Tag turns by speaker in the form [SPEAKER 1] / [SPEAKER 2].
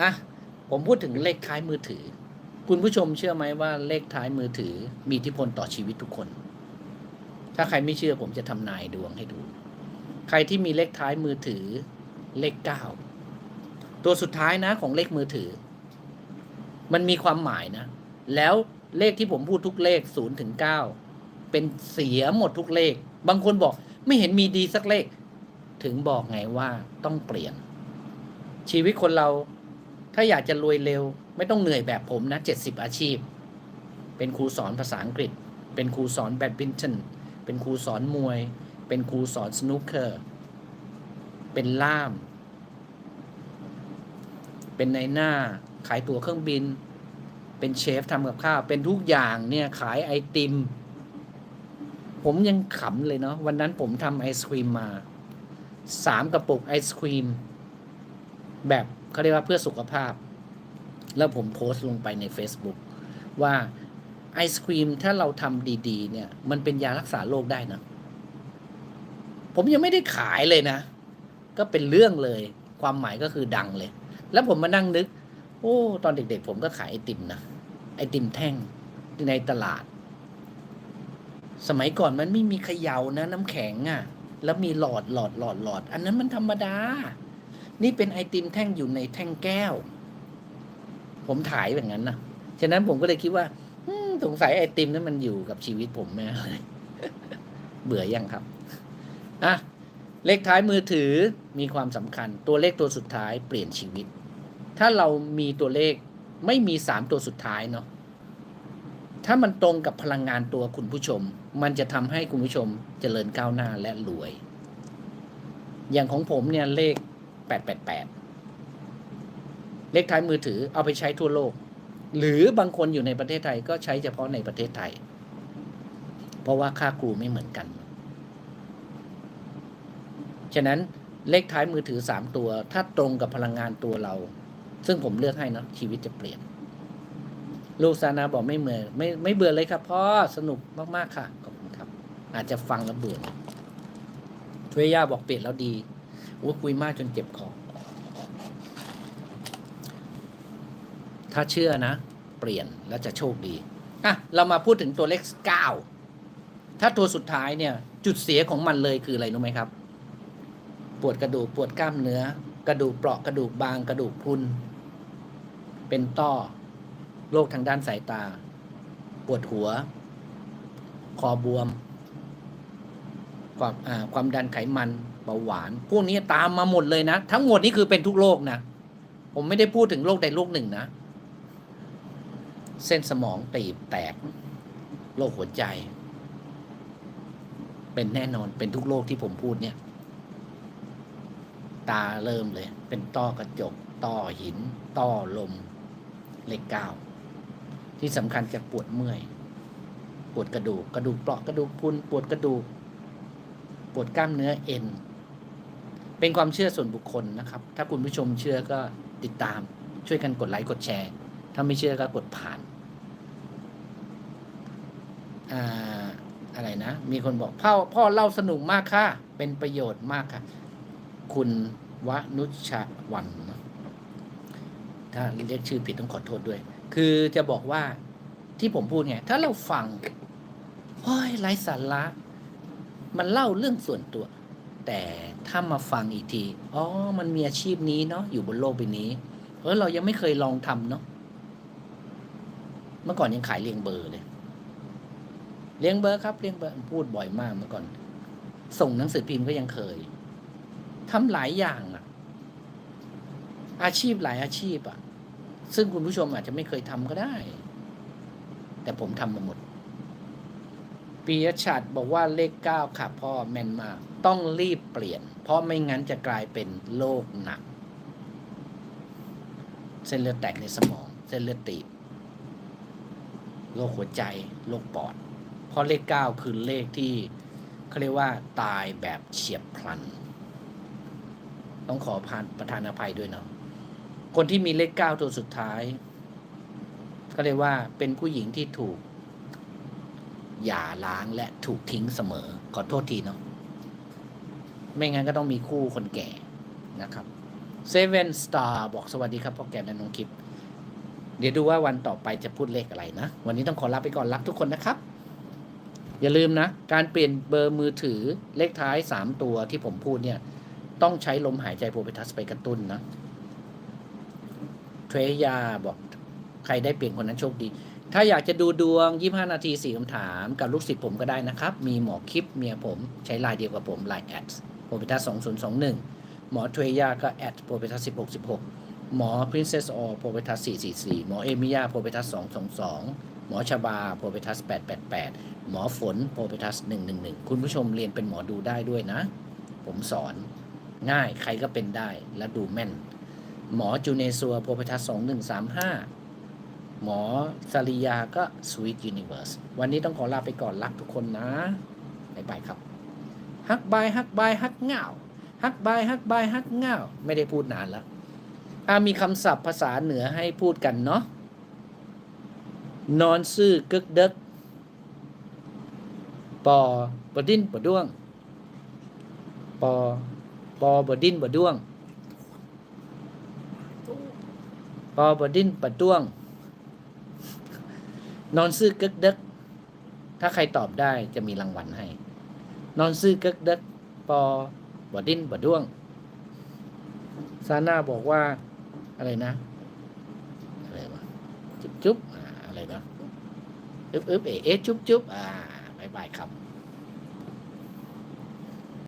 [SPEAKER 1] อะผมพูดถึงเลขท้ายมือถือ คุณผู้ชมเชื่อไหมว่าเลขท้ายมือถือ มีอิทธิพลต่อชีวิตทุกคน ถ้าใครไม่เชื่อผมจะทำนายดวงให้ดู ใครที่มีเลขท้ายมือถือ เลขเก้าตัวสุดท้ายนะของเลขมือถือ มันมีความหมายนะ แล้วเลขที่ผมพูดทุกเลขศูนย์ถึงเก้าเป็นเสียหมดทุกเลข บางคนบอกไม่เห็นมีดีสักเลข ถึงบอกไงว่าต้องเปลี่ยน ชีวิตคนเรา ถ้าอยากจะรวยเร็ว ไม่ต้องเหนื่อยแบบผมนะเจ็ดสิบอาชีพ เป็นครูสอนภาษาอังกฤษ เป็นครูสอนแบดมินตัน เป็นครูสอนมวย เป็นครูสอนสนุกเกอร์ เป็นล่าม เป็นในหน้า ขายตั๋วเครื่องบิน เป็นเชฟทำกับข้าว เป็นทุกอย่างเนี่ยขายไอติม ผมยังขำเลยเนาะ วันนั้นผมทำไอศครีมมา สามกระปุกไอศครีม แบบ เขาเรียกว่าเพื่อสุขภาพ แล้วผมโพสต์ลงไปใน Facebook ว่าไอศครีมถ้าเราทำดีๆ เนี่ย มันเป็นยารักษาโรคได้นะ ผมยังไม่ได้ขายเลยนะ ก็เป็นเรื่องเลย ความหมายก็คือดังเลย แล้วผมมานั่งนึก โอ้ ตอนเด็กๆ ผมก็ขายไอติมนะ ไอติมแท่งในตลาด สมัยก่อนมันไม่มีเขย่านะ น้ำแข็งอะ่ะ แล้วมีหลอดหลอดหลอดหลอด อันนั้นมันธรรมดา นี่เป็นไอติมแท่งอยู่ในแท่งแก้ว ผมถ่ายแบบนั้นนะฉะนั้นผมก็เลยคิดว่าสงสัยไอติมนั้นมันอยู่กับชีวิตผมแม่เลยเบื่อยังครับอะเลขท้ายมือถือมีความสำคัญ ตัวเลขตัวสุดท้ายเปลี่ยนชีวิต ถ้าเรามีตัวเลขไม่มีสามตัวสุดท้ายเนาะถ้ามันตรงกับพลังงานตัวคุณผู้ชม มันจะทำให้คุณผู้ชมเจริญก้าวหน้าและรวย อย่างของผมเนี่ยเลข แปดแปดแปดเลขท้ายมือถือเอาไปใช้ทั่วโลก หรือบางคนอยู่ในประเทศไทยก็ใช้เฉพาะในประเทศไทย เพราะว่าค่าครูไม่เหมือนกัน ฉะนั้นเลขท้ายมือถือสามตัว ถ้าตรงกับพลังงานตัวเรา ซึ่งผมเลือกให้นะชีวิตจะเปลี่ยน ลูกซานาบอกไม่เมื่อไม่ไม่เบื่อเลยครับพ่อสนุกมาก ๆ ค่ะ ขอบคุณครับ อาจจะฟังแล้วเบื่อทวยย่าบอกเปลี่ยนแล้วดี ว่าคุยมากจนเจ็บคอถ้าเชื่อนะ เปลี่ยนแล้วจะโชคดีอะเรามาพูดถึงตัวเลขเก้าถ้าตัวสุดท้ายเนี่ย จุดเสียของมันเลยคืออะไรรู้ไหมครับ ปวดกระดูกปวดกล้ามเนื้อ กระดูกเปราะกระดูกบางกระดูกพรุนเป็นต้อโรคทางด้านสายตา ปวดหัว คอบวม ความความดันไขมันเบาหวาน พวกนี้ตามมาหมดเลยนะ ทั้งหมดนี้คือเป็นทุกโรคนะ ผมไม่ได้พูดถึงโรคใดโรคหนึ่งนะ เส้นสมองตีบแตกโรคหัวใจ เป็นแน่นอนเป็นทุกโรคที่ผมพูดเนี่ย ตาเริ่มเลย เป็นต้อกระจก ต้อหิน ต้อลมเลขเก้าที่สำคัญจะปวดเมื่อย ปวดกระดูก กระดูกเปราะกระดูกพุนปวดกระดูก ปวดกล้ามเนื้อเอ็น เป็นความเชื่อส่วนบุคคลนะครับ ถ้าคุณผู้ชมเชื่อก็ติดตาม ช่วยกันกดไลค์กดแชร์ ถ้าไม่เชื่อก็กดผ่านอ่าอะไรนะ มีคนบอกพ่อพ่อเล่าสนุกมากค่ะ เป็นประโยชน์มากค่ะ คุณวนุชวันนะถ้าเรียกชื่อผิดต้องขอโทษด้วย คือจะบอกว่าที่ผมพูดไง ถ้าเราฟังโอ้ยไร้สาระ มันเล่าเรื่องส่วนตัว แต่ถ้ามาฟังอีกทีอ๋อมันมีอาชีพนี้เนาะอยู่บนโลกใบนี้เออเรายังไม่เคยลองทำเนาะเมื่อก่อนยังขายเรียงเบอร์เลยเรียงเบอร์ครับเรียงเบอร์พูดบ่อยมากเมื่อก่อน ส่งหนังสือพิมพ์ก็ยังเคยทำหลายอย่างอะอาชีพหลายอาชีพอะซึ่งคุณผู้ชมอาจจะไม่เคยทำก็ได้ แต่ผมทำมาหมด ปียชัดบอกว่าเลขเก้าค่ะพ่อแม่นมาก ต้องรีบเปลี่ยน เพราะไม่งั้นจะกลายเป็นโรคหนัก เส้นเลือดแตกในสมอง เส้นเลือดตีบโรคหัวใจโรคปอด เพราะเลขเก้าคือเลขที่เขาเรียกว่าตายแบบเฉียบพลัน ต้องขอพานประธานอภัยด้วยเนาะคนที่มีเลขเก้าตัวสุดท้าย ก็เรียกว่าเป็นผู้หญิงที่ถูก หย่าล้างและถูกทิ้งเสมอ ขอโทษทีเนาะไม่งั้นก็ต้องมีคู่คนแก่นะครับเซเว่นสตาร์บอกสวัสดีครับพ่อแกมและน้องคลิป เดี๋ยวดูว่าวันต่อไปจะพูดเลขอะไรนะ วันนี้ต้องขอลาไปก่อนรักทุกคนนะครับ อย่าลืมนะ การเปลี่ยนเบอร์มือถือเลขท้าย 3 ตัวที่ผมพูดเนี่ย ต้องใช้ลมหายใจโพเปทัสไปกระตุ้นนะเทรยาบอกใครได้เปลี่ยนคนนั้นโชคดี ถ้าอยากจะดูดวง 25 นาที 4คำถามกับลูกศิษย์ผมก็ได้นะครับ มีหมอคลิปเมียผมใช้ไลน์เดียวกับผมไลน์แอดโพเปทัส2021 หมอเทรยาก็แอดโพเปทัส1616 หมอ Princess o โพเปทัส444 หมอเอมิยาโพเปทัส222 หมอชบาโพเปทัส888 หมอฝนโพเปทัส111 คุณผู้ชมเรียนเป็นหมอดูได้ด้วยนะ ผมสอนง่ายใครก็เป็นได้และดูแม่น หมอจูเนซัวโพเปทัส2135 หมอสริยาก็ Sweet Universe วันนี้ต้องขอลาไปก่อนรักทุกคนนะบ๊ายบายครับ ฮักบายฮักบายฮักเงาฮักบายฮักบายฮักเงาไม่ได้พูดนานแล้วอามีคำศัพท์ภาษาเหนือให้พูดกันเนาะนอนซื่อกึกเดึกปอบดินบด้วง ปอปอบดินบด้วง ปอบดินปะด้วง นอนซื่อกึกเดึกถ้าใครตอบได้จะมีรางวัลให้ นอนซื่อกึกเดึกปอบอดินบอด้วง ซาน่าบอกว่า อะไรนะ อะไรวะจุ๊บจุ๊บอะไรนะอึ๊บอึ๊บเอ๋เอ๊ะจุ๊บจุ๊บอ่าบายบายครับ